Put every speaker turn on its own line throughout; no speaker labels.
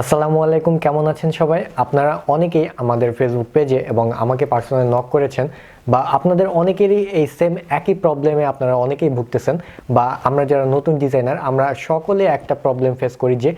আসসালামু আলাইকুম, কেমন আছেন সবাই? আপনারা অনেকেই আমাদের ফেসবুক পেজে এবং আমাকে পার্সোনালি নক করেছেন বা আপনাদের অনেকেরই এই সেম একই প্রবলেমে আপনারা অনেকেই ভুগতেছেন বা আমরা যারা নতুন ডিজাইনার আমরা সকলে একটা প্রবলেম ফেস করি যে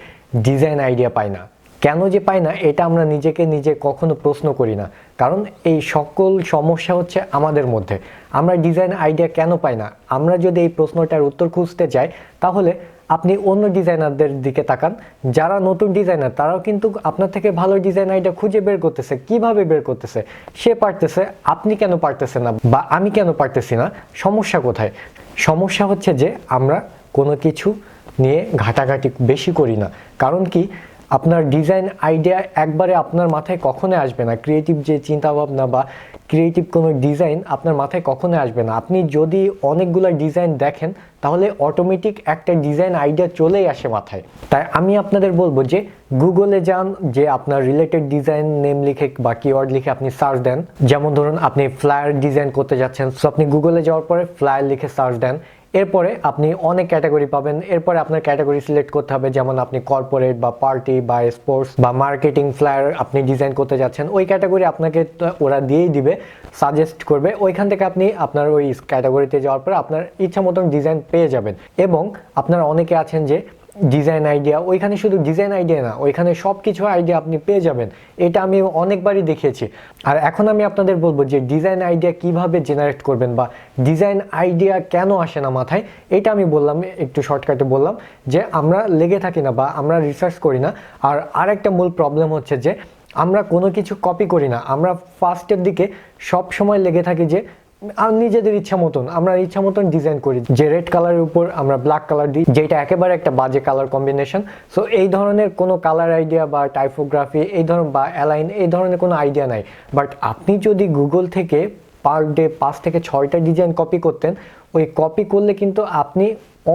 ডিজাইন আইডিয়া পাই না। কেন যে পাই না, এটা আমরা নিজেকে নিজে কখনো প্রশ্ন করি না। কারণ এই সকল সমস্যা হচ্ছে আমাদের মধ্যে। আমরা ডিজাইন আইডিয়া কেন পাই না? আমরা যদি এই প্রশ্নটার উত্তর খুঁজতে যাই, তাহলে আপনি অন্য ডিজাইনারদের দিকে তাকান। যারা নতুন ডিজাইনার, তারাও কিন্তু আপনার থেকে ভালো ডিজাইন আইডিয়া খুঁজে বের করতেছে, কীভাবে বের করতেছে, সে পারতেছে, আপনি কেন পারতেছে না বা আমি কেন পারতেছি না, সমস্যা কোথায়? সমস্যা হচ্ছে যে আমরা কোনো কিছু নিয়ে ঘাটাঘাটি বেশি করি না। কারণ কি? আপনার ডিজাইন আইডিয়া একবারে আপনার মাথায় কখনো আসবে না। ক্রিয়েটিভ যে চিন্তা ভাবনা বা ক্রিয়েটিভ কোনো ডিজাইন আপনার মাথায় কখনো আসবে না। আপনি যদি অনেকগুলো ডিজাইন দেখেন, তাহলে অটোমেটিক একটা ডিজাইন আইডিয়া চলেই আসে মাথায়। তাই আমি আপনাদের বলব যে গুগলে যান, যে আপনার রিলেটেড ডিজাইন নেম লিখে বা কিওয়ার্ড লিখে আপনি সার্চ দেন। যেমন ধরুন, আপনি ফ্লায়ার ডিজাইন করতে যাচ্ছেন। সো আপনি গুগলে যাওয়ার পরে ফ্লায়ার লিখে সার্চ দেন। এরপরে আপনি অনেক ক্যাটাগরি পাবেন। এরপরে আপনার ক্যাটাগরি সিলেক্ট করতে হবে, যেমন আপনি কর্পোরেট বা পার্টি বা স্পোর্টস বা মার্কেটিং ফ্লায়ার আপনি ডিজাইন করতে যাচ্ছেন, ওই ক্যাটাগরি আপনাকে ওরা দিয়েই দিবে, সাজেস্ট করবে। ওইখান থেকে আপনি আপনার ওই ক্যাটাগরিতে যাওয়ার পর আপনার ইচ্ছা মতন ডিজাইন পেয়ে যাবেন। এবং আপনারা অনেকে আছেন যে ডিজাইন আইডিয়া ওইখানে শুধু ডিজাইন আইডিয়া না, ওইখানে সব কিছু আইডিয়া আপনি পেয়ে যাবেন। এটা আমি অনেকবারই দেখিয়েছি। আর এখন আমি আপনাদের বলব যে ডিজাইন আইডিয়া কীভাবে জেনারেট করবেন বা ডিজাইন আইডিয়া কেন আসে না মাথায়, এটা আমি বললাম, একটু শর্টকাটে বললাম যে আমরা লেগে থাকি না বা আমরা রিসার্চ করি না। আর আরেকটা মূল প্রবলেম হচ্ছে যে আমরা কোনো কিছু কপি করি না। আমরা ফার্স্টের দিকে সব সময় লেগে থাকি যে আর নিজেদের ইচ্ছা মতন, আমরা ইচ্ছা মতন ডিজাইন করি। যে রেড কালারের উপর আমরা ব্ল্যাক কালার দিই, যেটা একেবারে একটা বাজে কালার কম্বিনেশন সো এই ধরনের কোনো কালার আইডিয়া বা টাইপোগ্রাফি এই ধরনের বা অ্যালাইন এই ধরনের কোনো আইডিয়া নাই। বাট আপনি যদি গুগল থেকে পার ডে পাঁচ থেকে ছয়টা ডিজাইন কপি করতেন, ওই কপি করলে কিন্তু আপনি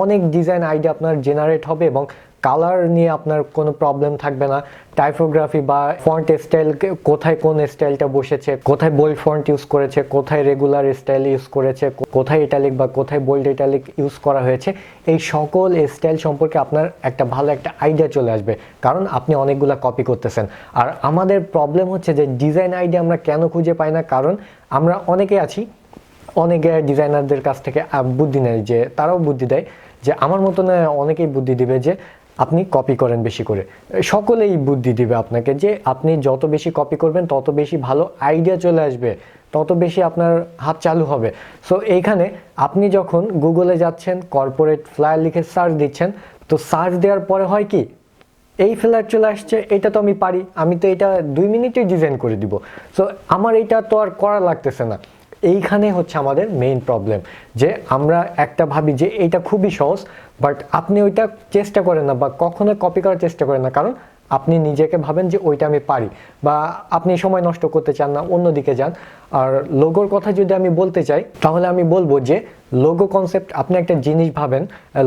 অনেক ডিজাইন আইডিয়া আপনার জেনারেট হবে এবং কালার নিয়ে আপনার কোনো প্রবলেম থাকবে না। টাইপোগ্রাফি বা ফন্ট স্টাইল কোথায় কোন স্টাইলটা বসেছে, কোথায় বোল্ড ফন্ট ইউজ করেছে, কোথায় রেগুলার স্টাইল ইউজ করেছে কোথায় ইটালিক বা কোথায় বোল্ড ইটালিক ইউজ করা হয়েছে, এই সকল স্টাইল সম্পর্কে আপনার একটা ভালো একটা আইডিয়া চলে আসবে। কারণ আপনি অনেকগুলো কপি করতেছেন। আর আমাদের প্রবলেম হচ্ছে যে ডিজাইন আইডিয়া আমরা কেন খুঁজে পাই না? কারণ আমরা অনেকে আছি, অনেকে ডিজাইনারদের কাছ থেকে বুদ্ধি নেয় যে, তারাও বুদ্ধি দেয় যে, আমার মতন অনেকেই বুদ্ধি দিবে যে আপনি কপি করেন বেশি করে। সকলেই বুদ্ধি দিবে আপনাকে যে আপনি যত বেশি কপি করবেন, তত বেশি ভালো আইডিয়া চলে আসবে, তত বেশি আপনার হাত চালু হবে। সো এইখানে আপনি যখন গুগলে যাচ্ছেন কর্পোরেট ফ্লায়ার লিখে সার্চ দিচ্ছেন, তো সার্চ দেওয়ার পরে হয় কি, এই ফ্ল্যাট চলে আসছে, এটা তো আমি পারি, আমি তো এটা দুই মিনিটে ডিজাইন করে দিব। সো আমার এটা তো আর করা লাগতেছে না। এইখানে হচ্ছে আমাদের মেইন প্রবলেম যে আমরা একটা ভাবি যে এটা খুবই সহজ বাট আপনি ওইটা চেষ্টা করেন না বা কখনো কপি করার চেষ্টা করেন না, কারণ আপনি নিজেকে ভাবেন যে ওইটা আমি পারি বা আপনি সময় নষ্ট করতে চান না, অন্যদিকে যান। আর লোগোর কথা যদি আমি বলতে চাই, তাহলে আমি বলব যে লোগো কনসেপ্ট আপনি একটা জিনিস ভাবেন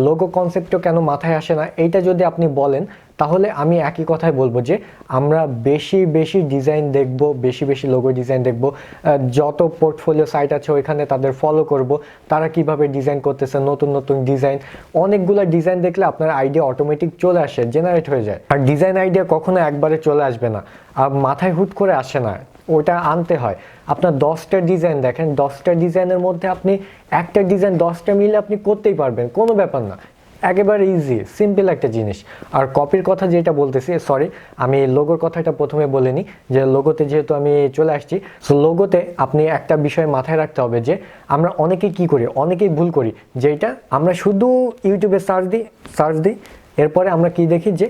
লোগো কনসেপ্টও কেন মাথায় আসে না, এইটা যদি আপনি বলেন তাহলে আমি একই কথাই বলব যে আমরা বেশি বেশি ডিজাইন দেখব, বেশি বেশি লোগো ডিজাইন দেখব যত পোর্টফোলিও সাইট আছে ওইখানে তাদের ফলো করব, তারা কীভাবে ডিজাইন করতেছে, নতুন নতুন ডিজাইন অনেকগুলো ডিজাইন দেখলে আপনার আইডিয়া অটোমেটিক চলে আসে জেনারেট হয়ে যায়। আর ডিজাইন আইডিয়া কখনো একবারে চলে আসবে না, আর মাথায় হুট করে আসে না, ওটা আনতে হয়। আপনার দশটা ডিজাইন দেখেন, দশটা ডিজাইনের মধ্যে আপনি একটা ডিজাইন দশটা মিলে আপনি করতেই পারবেন, কোনো ব্যাপার না। একেবারে ইজি সিম্পল একটা জিনিস। আর কপির কথা যেটা বলতেছি সরি আমি লোগোর কথাটা প্রথমে বলিনি, যে লোগোতে যেহেতু আমি চলে আসছি সো লোগোতে আপনি একটা বিষয় মাথায় রাখতে হবে যে, আমরা অনেকেই কি করি, অনেকেই ভুল করি যেটা আমরা শুধু ইউটিউবে সার্চ দিই সার্চ দিই, এরপরে আমরা কি দেখি যে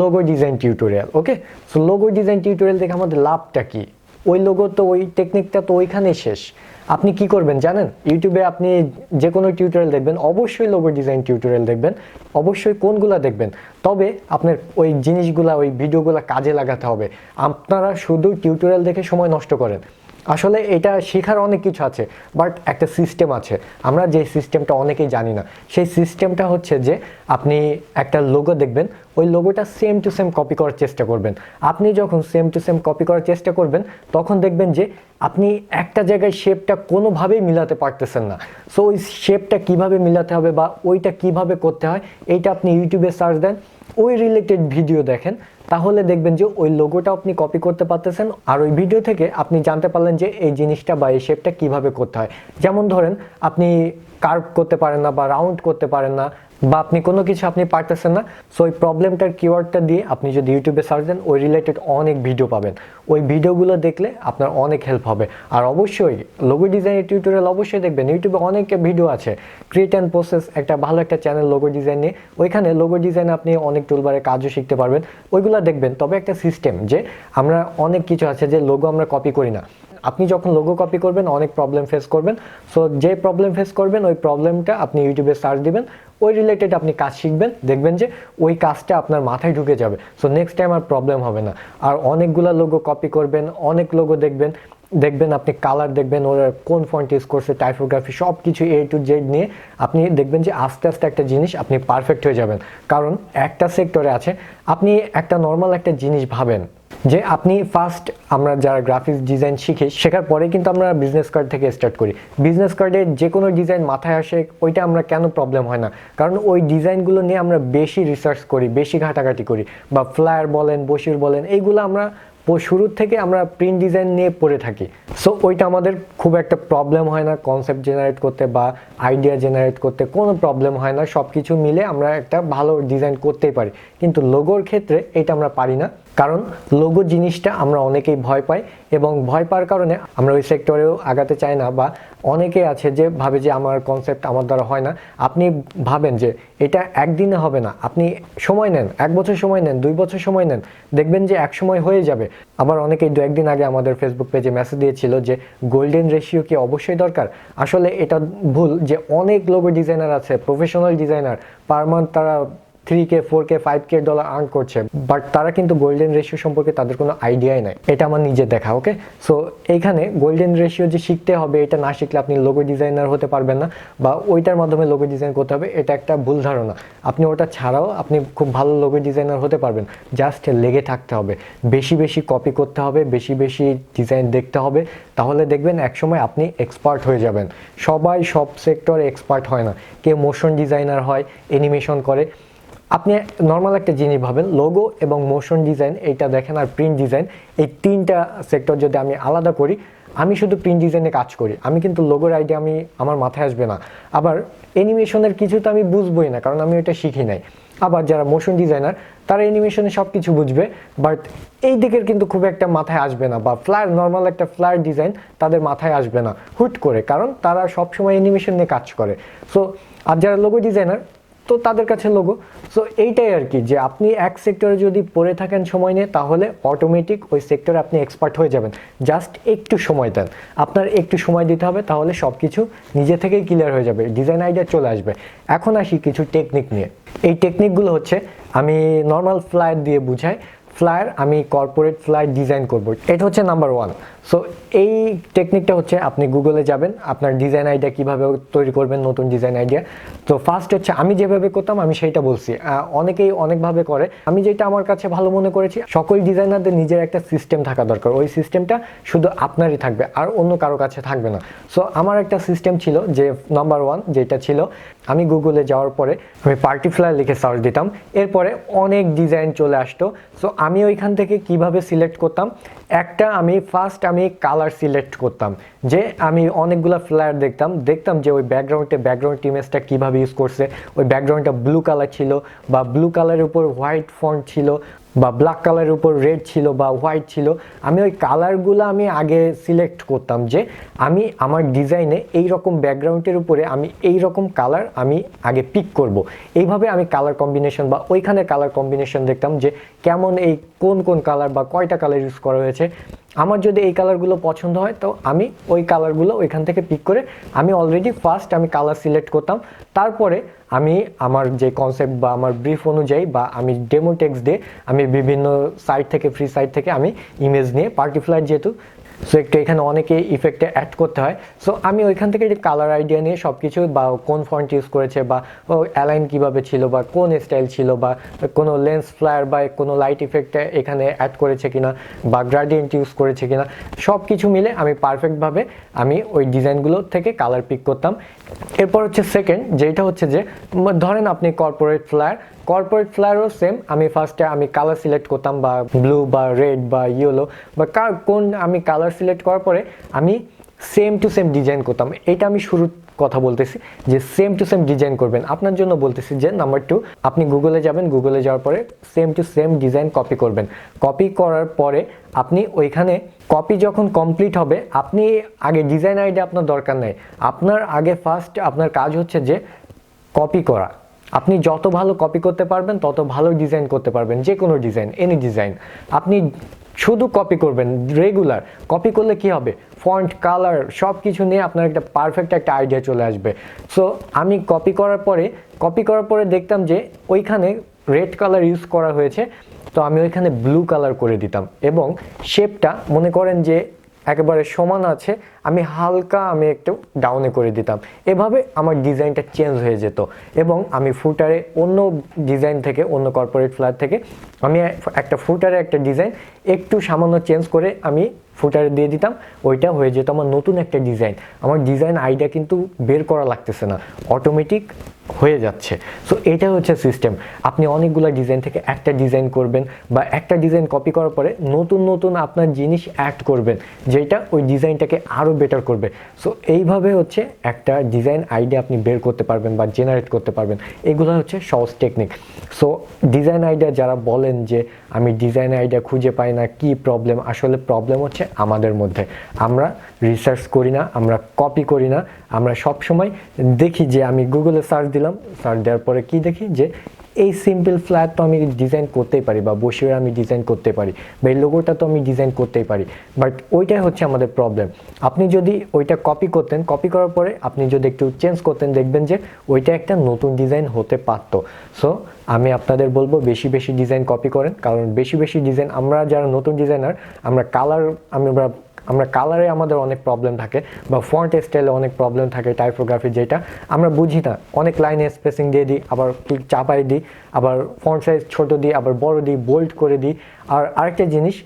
logo design tutorial okay so logo design tutorial দেখে আমাদের লাভটা কি? ওই লোগো তো, ওই টেকনিকটা তো ওইখানেই শেষ। আপনি কি করবেন জানেন? ইউটিউবে আপনি যে কোনো টিউটোরিয়াল দেখবেন, অবশ্যই লোগো ডিজাইন টিউটোরিয়াল দেখবেন, অবশ্যই কোনগুলা দেখবেন। তবে আপনার ওই জিনিসগুলা, ওই ভিডিওগুলা কাজে লাগাতে হবে। আপনারা শুধু টিউটোরিয়াল দেখে সময় নষ্ট করেন। আসলে এটা শেখার অনেক কিছু আছে বাট একটা সিস্টেম আছে। আমরা যে সিস্টেমটা অনেকেই জানি না, সেই সিস্টেমটা হচ্ছে যে আপনি একটা লোগো দেখবেন, ওই লোগোটা সেম টু সেম কপি করার চেষ্টা করবেন। আপনি যখন সেম টু সেম কপি করার চেষ্টা করবেন, তখন দেখবেন যে আপনি একটা জায়গায় শেপটা কোনোভাবেই মিলাতে পারতেছেন না। সো ওই শেপটা কীভাবে মিলাতে হবে বা ওইটা কীভাবে করতে হয়, এইটা আপনি ইউটিউবে সার্চ দেন, ওই রিলেটেড ভিডিও দেখেন তাহলে দেখবেন যে ওই লোগোটা আপনি কপি করতে পারতেছেন আর ওই ভিডিও থেকে আপনি জানতে পারলেন যে এই জিনিসটা বা এই শেপটা কীভাবে করতে হয়। যেমন ধরেন, আপনি কার্ভ করতে পারেন না বা রাউন্ড করতে পারেন না বা আপনি কোনো কিছু আপনি পারতেছেন না সো ওই প্রবলেমটার কিওয়ার্ডটা দিয়ে আপনি যদি ইউটিউবে সার্চ দেন, ওই রিলেটেড অনেক ভিডিও পাবেন। ওই ভিডিওগুলো দেখলে আপনার অনেক হেল্প হবে। আর অবশ্যই লোগো ডিজাইনের টিউটোরিয়াল অবশ্যই দেখবেন। ইউটিউবে অনেক ভিডিও আছে। ক্রিয়েট অ্যান্ড প্রসেস একটা ভালো একটা চ্যানেল লোগো ডিজাইন নিয়ে। ওইখানে লোগো ডিজাইন আপনি অনেক টুলবারে কাজও শিখতে পারবেন। ওইগুলো দেখবেন, তবে একটা সিস্টেম যে আমরা অনেক কিছু আছে যে লোগো আমরা কপি করি না। আপনি যখন লোগো কপি করবেন, অনেক প্রবলেম ফেস করবেন। সো যে প্রবলেম ফেস করবেন, ওই প্রবলেমটা আপনি ইউটিউবে সার্চ দিবেন। ওই রিলেটেড আপনি কাজ শিখবেন। দেখবেন যে ওই কাজটা আপনার মাথায় ঢুকে যাবে। সো নেক্সট টাইম আর প্রবলেম হবে না। আর অনেকগুলা লোগো কপি করবেন, অনেক লোগো দেখবেন। দেখবেন আপনি কালার দেখবেন, ওরা কোন ফন্ট ইউজ করছে টাইপোগ্রাফি সব কিছু এ টু জেড নিয়ে আপনি দেখবেন যে আস্তে আস্তে একটা জিনিস আপনি পারফেক্ট হয়ে যাবেন। কারণ একটা সেক্টরে আছে, আপনি একটা নর্মাল একটা জিনিস ভাবেন যে আপনি ফার্স্ট আমরা যারা গ্রাফিক্স ডিজাইন শিখি, শেখার পরে কিন্তু আমরা বিজনেস কার্ড থেকে স্টার্ট করি। বিজনেস কার্ডে যে কোনো ডিজাইন মাথায় আসে, ওইটা আমরা কেন প্রবলেম হয় না? কারণ ওই ডিজাইনগুলো নিয়ে আমরা বেশি রিসার্চ করি, বেশি ঘাটাঘাটি করি। বা ফ্লায়ার বলেন বসির বলেন, এইগুলো আমরা প- শুরুর থেকে আমরা প্রিন্ট ডিজাইন নিয়ে পড়ে থাকি। সো ওইটা আমাদের খুব একটা প্রবলেম হয় না কনসেপ্ট জেনারেট করতে বা আইডিয়া জেনারেট করতে, কোনো প্রবলেম হয় না। সব কিছু মিলে আমরা একটা ভালো ডিজাইন করতেই পারি। কিন্তু লোগোর ক্ষেত্রে এটা আমরা পারি না। কারণ লোগো জিনিসটা আমরা অনেকেই ভয় পাই এবং ভয় পাওয়ার কারণে আমরা ওই সেক্টরেও আগাতে চাই না বা অনেকে আছে যে ভাবে যে আমার কনসেপ্ট আমার দ্বারা হয় না। আপনি ভাবেন যে এটা একদিনে হবে না। আপনি সময় নেন, এক বছর সময় নেন, দুই বছর সময় নেন, দেখবেন যে এক সময় হয়ে যাবে। আবার অনেকেই দু একদিন আগে আমাদের ফেসবুক পেজে মেসেজ দিয়েছিল যে গোল্ডেন রেশিও কি অবশ্যই দরকার? আসলে এটা ভুল যে অনেক লোগো ডিজাইনার আছে প্রফেশনাল ডিজাইনার পার মান্থ তারা three K four K five K dollar earn করছে বাট তারা কিন্তু গোল্ডেন রেশিও সম্পর্কে তাদের কোনো আইডিয়াই নাই। এটা আমার নিজের দেখা ওকে সো এইখানে গোল্ডেন রেশিও যে শিখতে হবে, এটা না শিখলে আপনি লোগো ডিজাইনার হতে পারবেন না, বা ওইটার মাধ্যমে লোগো ডিজাইন করতে হবে, এটা একটা ভুল ধারণা। আপনি ওটা ছাড়াও আপনি খুব ভালো লোগো ডিজাইনার হতে পারবেন জাস্ট লেগে থাকতে হবে। বেশি বেশি কপি করতে হবে, বেশি বেশি ডিজাইন দেখতে হবে, তাহলে দেখবেন একসময় আপনি এক্সপার্ট হয়ে যাবেন। সবাই সব সেক্টরে এক্সপার্ট হয় না। কেউ মোশন ডিজাইনার হয় অ্যানিমেশন করে। আপনি নর্মাল একটা জিনিস ভাবেন লোগো এবং মোশন ডিজাইন এইটা দেখেন আর প্রিন্ট ডিজাইন এই তিনটা সেক্টর যদি আমি আলাদা করি, আমি শুধু প্রিন্ট ডিজাইনে কাজ করি। আমি কিন্তু লোগোর আইডিয়া আমি, আমার মাথায় আসবে না। আবার অ্যানিমেশনের কিছু তো আমি বুঝবোই না, কারণ আমি ওটা শিখি নাই। আবার যারা মোশন ডিজাইনার তারা অ্যানিমেশনে সব কিছু বুঝবে বাট এই দিকের কিন্তু খুব একটা মাথায় আসবে না, বা ফ্লায়ার নর্মাল একটা ফ্লায়ার ডিজাইন তাদের মাথায় আসবে না, হুট করে, কারণ তারা সবসময় অ্যানিমেশন নিয়ে কাজ করে। সো আর যারা লোগো ডিজাইনার তো তাদের কাছে লোগো সো এইটাই আর কি, যে আপনি এক সেক্টরে যদি পড়ে থাকেন সময় নিয়ে, তাহলে অটোমেটিক ওই সেক্টরে আপনি এক্সপার্ট হয়ে যাবেন। জাস্ট একটু সময় দেন। আপনার একটু সময় দিতে হবে, তাহলে সব কিছু নিজে থেকেই ক্লিয়ার হয়ে যাবে। ডিজাইন আইডিয়া চলে আসবে। এখন আসি কিছু টেকনিক নিয়ে। এই টেকনিকগুলো হচ্ছে, আমি নর্মাল ফ্লায়ার দিয়ে বুঝাই। ফ্লায়ার আমি কর্পোরেট ফ্লায়ার ডিজাইন করব। এটা হচ্ছে নাম্বার ওয়ান সো এই টেকনিকটা হচ্ছে আপনি গুগলে যাবেন, আপনার ডিজাইন আইডিয়া কীভাবে তৈরি করবেন, নতুন ডিজাইন আইডিয়া তো ফার্স্ট হচ্ছে আমি যেভাবে করতাম, আমি সেইটা বলছি। অনেকেই অনেকভাবে করে। আমি যেটা আমার কাছে ভালো মনে করেছি, সকল ডিজাইনারদের নিজের একটা সিস্টেম থাকা দরকার। ওই সিস্টেমটা শুধু আপনারই থাকবে, আর অন্য কারও কাছে থাকবে না। সো আমার একটা সিস্টেম ছিল যে নাম্বার ওয়ান যেটা ছিল, আমি গুগলে যাওয়ার পরে আমি পার্টি ফ্লায়ার লিখে সার্চ দিতাম। এরপরে অনেক ডিজাইন চলে আসতো। সো আমি ওইখান থেকে কীভাবে সিলেক্ট করতাম, একটা আমি ফার্স্ট আমি কালার সিলেক্ট করতাম। যে আমি অনেকগুলো ফ্লায়ার দেখতাম দেখতাম যে ওই ব্যাকগ্রাউন্ডে ব্যাকগ্রাউন্ড ইমেজটা কীভাবে ইউজ করছে, ওই ব্যাকগ্রাউন্ডটা ব্লু কালার ছিল বা ব্লু কালারের উপর হোয়াইট ফন্ট ছিল বা ব্ল্যাক কালারের উপর রেড ছিল বা হোয়াইট ছিল, আমি ওই কালারগুলো আমি আগে সিলেক্ট করতাম যে আমি আমার ডিজাইনে এই রকম ব্যাকগ্রাউন্ডের উপরে আমি এই রকম কালার আমি আগে পিক করব। এইভাবে আমি কালার কম্বিনেশন বা ওইখানে কালার কম্বিনেশন দেখতাম যে কেমন এই কোন কোন কালার বা কয়টা কালার ইউজ করা হয়েছে। আমার যদি এই কালারগুলো পছন্দ হয় তো আমি ওই কালারগুলো ওইখান থেকে পিক করে আমি অলরেডি ফার্স্ট আমি কালার সিলেক্ট করতাম। তারপরে আমি আমার যে কনসেপ্ট বা আমার ব্রিফ অনুযায়ী বা আমি ডেমো টেক্সট দিয়ে আমি বিভিন্ন সাইট থেকে ফ্রি সাইট থেকে আমি ইমেজ নিয়ে পার্টিফ্লাইট যেহেতু সো একটু এখানে অনেকে ইফেক্টে অ্যাড করতে হয়। সো আমি ওইখান থেকে কালার আইডিয়া নিয়ে সব কিছু বা কোন ফন্ট ইউজ করেছে বা অ্যালাইন কীভাবে ছিল বা, কোন স্টাইল ছিল বা, কোনো লেন্স ফ্লায়ার বা, কোনো লাইট ইফেক্ট এখানে অ্যাড করেছে কিনা বা গ্রাডিয়েন্ট ইউজ করেছে কিনা সব কিছু মিলে আমি পারফেক্টভাবে আমি ওই ডিজাইনগুলো থেকে কালার পিক করতাম। এরপর হচ্ছে সেকেন্ড যেটা হচ্ছে যে, ধরেন আপনি কর্পোরেট ফ্লায়ার কর্পোরেট ফ্লায়ারও সেম আমি ফার্স্টে আমি কালার সিলেক্ট করতাম বা ব্লু বা রেড বা ইয়েলো বা কার কোন আমি কালার সিলেক্ট করার পরে আমি সেম টু সেম ডিজাইন করতাম। এটা আমি শুরু কথা বলতেছি যে সেম টু সেম ডিজাইন করবেন। আপনার জন্য বলতেছি যে নাম্বার টু আপনি গুগলে যাবেন গুগলে যাওয়ার পরে same to same design copy করবেন। কপি করার পরে আপনি ওইখানে কপি যখন কমপ্লিট হবে, আপনি আগে ডিজাইন আইডিয়া আপনার দরকার নেই। আপনার আগে ফার্স্ট আপনার কাজ হচ্ছে যে কপি করা। আপনি যত ভালো কপি করতে পারবেন, তত ভালো ডিজাইন করতে পারবেন যে কোনো ডিজাইন এনি ডিজাইন আপনি শুধু কপি করবেন রেগুলার কপি করলে কি হবে? ফন্ট কালার সব কিছু নিয়ে আপনার একটা পারফেক্ট একটা আইডিয়া চলে আসবে। সো আমি কপি করার পরে কপি করার পরে দেখতাম যে, ওইখানে রেড কালার ইউজ করা হয়েছে, তো আমি ওইখানে ব্লু কালার করে দিতাম। এবং শেপটা মনে করেন যে, একেবারে সমান আছে আমি হালকা, আমি একটু ডাউনে করে দিতাম। এভাবে আমার ডিজাইনটা চেঞ্জ হয়ে যেত এবং আমি ফুটারে অন্য ডিজাইন থেকে, অন্য কর্পোরেট ফ্ল্যাট থেকে আমি একটা ফুটারে একটা ডিজাইন একটু সামান্য চেঞ্জ করে আমি ফুটারে দিয়ে দিতাম। ওইটা হয়ে যেত আমার নতুন একটা ডিজাইন আমার ডিজাইন আইডিয়া কিন্তু বের করা লাগতেছে না অটোমেটিক হয়ে যাচ্ছে। সো এটা হচ্ছে সিস্টেম আপনি অনেকগুলো ডিজাইন থেকে একটা ডিজাইন করবেন বা একটা ডিজাইন কপি করার পরে নতুন নতুন আপনার জিনিস অ্যাড করবেন, যেটা ওই ডিজাইনটাকে আরও বেটার করবে। সো এইভাবে হচ্ছে একটা ডিজাইন আইডিয়া আপনি বের করতে পারবেন বা জেনারেট করতে পারবেন। এগুলো হচ্ছে সহজ টেকনিক সো ডিজাইন আইডিয়া যারা বলেন যে, আমি ডিজাইন আইডিয়া খুঁজে পাই না, কি প্রবলেম আসলে প্রবলেম হচ্ছে আমাদের মধ্যে। আমরা রিসার্চ করি না, আমরা কপি করি না। আমরা সব সময় দেখি যে, আমি গুগলে সার্চ দিলাম সার্চ দেওয়ার পরে কি দেখি? যে এই সিম্পল ফ্ল্যাট তো আমি ডিজাইন করতেই পারি বা বসে আমি ডিজাইন করতে পারি বা এই লোগোটা তো আমি ডিজাইন করতেই পারি। বাট ওইটাই হচ্ছে আমাদের প্রবলেম আপনি যদি ওইটা কপি করতেন কপি করার পরে আপনি যদি একটু চেঞ্জ করতেন, দেখবেন যে ওইটা একটা নতুন ডিজাইন হতে পারতো। সো আমি আপনাদের বলব বেশি বেশি ডিজাইন কপি করেন। কারণ বেশি বেশি ডিজাইন আমরা যারা নতুন ডিজাইনার আমরা কালার আমরা আমরা কালারে আমাদের অনেক প্রবলেম থাকে বা ফন্ট স্টাইলে অনেক প্রবলেম থাকে টাইপোগ্রাফি যেটা, আমরা বুঝি না। অনেক লাইনে স্পেসিং দিয়ে দিই, আবার চাপাই দিই, আবার ফন্ট সাইজ ছোটো দিই, আবার বড় দিই বোল্ড করে দিই। আর আরেকটা জিনিস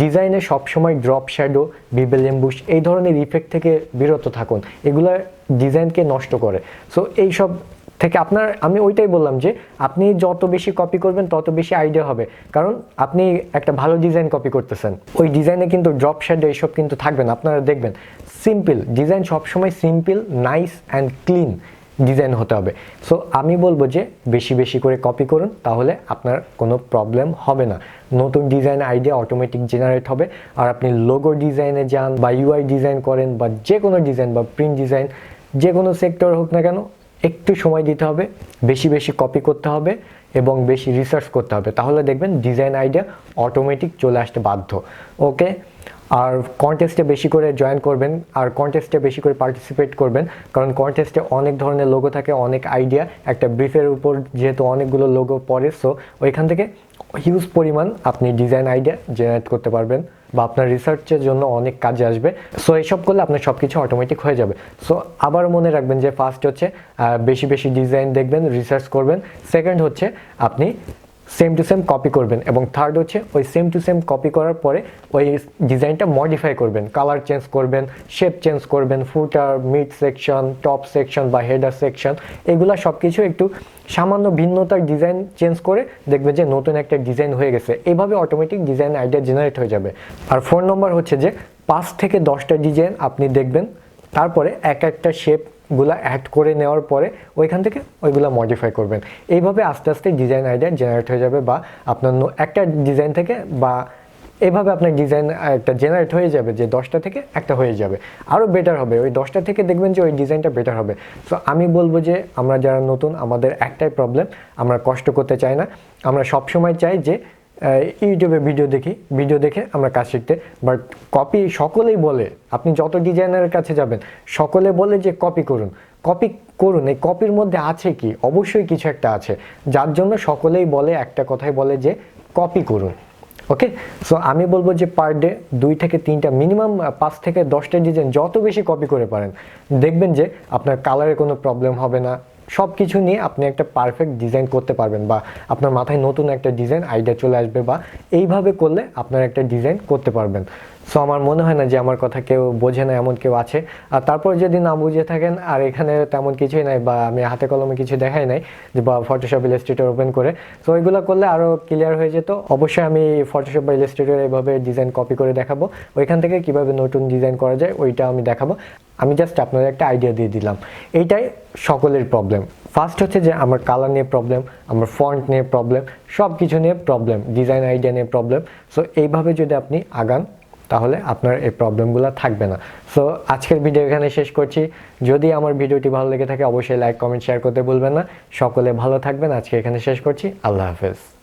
ডিজাইনে সবসময় ড্রপ শ্যাডো বিবেল এম্বুশ এই ধরনের ইফেক্ট থেকে বিরত থাকুন। এগুলো ডিজাইনকে নষ্ট করে। সো এইসব থেকে আপনার, আমি ওইটাই বললাম যে আপনি যত বেশি কপি করবেন, তত বেশি আইডিয়া হবে। কারণ আপনি একটা ভালো ডিজাইন কপি করতেছেন। ওই ডিজাইনে কিন্তু ড্রপ শ্যাডো এইসব কিন্তু থাকবে না, আপনারা দেখবেন। সিম্পল ডিজাইন সবসময় simple nice and clean design হতে হবে। সো আমি বলব যে বেশি বেশি করে কপি করুন, তাহলে আপনার কোনো প্রবলেম হবে না। নতুন ডিজাইন আইডিয়া অটোমেটিক জেনারেট হবে। আর আপনি লোগো ডিজাইনে যান, বা ইউআই ডিজাইন করেন, বা যে কোনো ডিজাইন বা প্রিন্ট ডিজাইন যে কোনো সেক্টর হোক না কেন একটু সময় দিতে হবে, বেশি বেশি কপি করতে হবে এবং বেশি রিসার্চ করতে হবে। তাহলে দেখবেন ডিজাইন আইডিয়া অটোমেটিক চলে আসতে বাধ্য। ওকে আর কন্টেস্টে বেশি করে জয়েন করবেন, আর কন্টেস্টে বেশি করে পার্টিসিপেট করবেন, কারণ কন্টেস্টে অনেক ধরনের লোগো থাকে, অনেক আইডিয়া একটা ব্রিফের উপর যেহেতু অনেকগুলো লোগো পড়ে সো ওইখান থেকে হিউজ পরিমাণ আপনি ডিজাইন আইডিয়া জেনারেট করতে পারবেন। বা আপনার রিসার্চের জন্য অনেক কাজে আসবে। সো এইসব করলে আপনার সব কিছু অটোমেটিক হয়ে যাবে। সো আবার মনে রাখবেন যে ফার্স্ট হচ্ছে বেশি বেশি ডিজাইন দেখবেন রিসার্চ করবেন। সেকেন্ড হচ্ছে, আপনি সেম টু সেম কপি করবেন এবং থার্ড হচ্ছে ওই সেম টু সেম কপি করার পরে ওই ডিজাইনটা মডিফাই করবেন। কালার চেঞ্জ করবেন শেপ চেঞ্জ করবেন footer mid section top section বা হেডার সেকশন এগুলা সব কিছু একটু সামান্য ভিন্নতার ডিজাইন চেঞ্জ করে দেখবেন যে নতুন একটা ডিজাইন হয়ে গেছে। এইভাবে অটোমেটিক ডিজাইন আইডিয়া জেনারেট হয়ে যাবে। আর ফোন নম্বর হচ্ছে যে পাঁচ থেকে দশটা ডিজাইন আপনি দেখবেন। তারপরে এক একটা শেপ গুলা অ্যাড করে নেওয়ার পরে ওইখান থেকে ওইগুলো মডিফাই করবেন। এইভাবে আস্তে আস্তে ডিজাইন আইডিয়া জেনারেট হয়ে যাবে বা আপনার একটা ডিজাইন থেকে বা এভাবে আপনার ডিজাইন একটা জেনারেট হয়ে যাবে যে দশটা থেকে একটা হয়ে যাবে। আরও বেটার হবে, ওই দশটা থেকে দেখবেন যে ওই ডিজাইনটা বেটার হবে। সো আমি বলব যে আমরা যারা নতুন, আমাদের একটাই প্রবলেম আমরা কষ্ট করতে চাই না। আমরা সবসময় চাই যে ইউটিউবে ভিডিও দেখি ভিডিও দেখে আমরা কাজ শিখতে। বাট কপি সকলেই বলে, আপনি যত ডিজাইনারের কাছে যাবেন, সকলে বলে যে কপি করুন। কপি করুন, এই কপির মধ্যে আছে কি? অবশ্যই কিছু একটা আছে। যার জন্য সকলেই বলে, একটা কথাই বলে যে কপি করুন। ওকে সো আমি বলব যে পার ডে দুই থেকে তিনটা মিনিমাম পাঁচ থেকে দশটা ডিজাইন যত বেশি কপি করে পারেন, দেখবেন যে আপনার কালারে কোনো প্রবলেম হবে না। সব কিছু নিয়ে আপনি একটা পারফেক্ট ডিজাইন করতে পারবেন বা আপনার মাথায় নতুন একটা ডিজাইন আইডিয়া চলে আসবে বা এইভাবে করলে আপনার একটা ডিজাইন করতে পারবেন। সো আমার মনে হয় না যে আমার কথা কেউ বোঝে না, এমন কেউ আছে। আর তারপর যদি না বুঝে থাকেন, আর এখানে তেমন কিছুই নাই বা আমি হাতে কলমে কিছু দেখাই নাই, যে বা ফটোশপ ইলাস্ট্রেটর ওপেন করে। তো ওইগুলো করলে আরও ক্লিয়ার হয়ে যেত। অবশ্যই আমি ফটোশপ বা ইলাস্ট্রেটর এইভাবে ডিজাইন কপি করে দেখাবো। ওইখান থেকে কীভাবে নতুন ডিজাইন করা যায়, ওইটা আমি দেখাবো। আমি জাস্ট আপনাদের একটা আইডিয়া দিয়ে দিলাম। এইটাই সকলের প্রবলেম ফার্স্ট হচ্ছে যে আমার কালার নিয়ে প্রবলেম আমার ফন্ট নিয়ে প্রবলেম সব কিছু নিয়ে প্রবলেম ডিজাইন আইডিয়া নিয়ে প্রবলেম সো এইভাবে যদি আপনি আগান তাহলে আপনার এই প্রবলেমগুলো থাকবে না। সো আজকের ভিডিও এখানে শেষ করছি। যদি আমার ভিডিওটি ভালো লেগে থাকে, অবশ্যই লাইক কমেন্ট শেয়ার করতে ভুলবেন না। সকলে ভালো থাকবেন। আজকে এখানে শেষ করছি। আল্লাহ হাফেজ।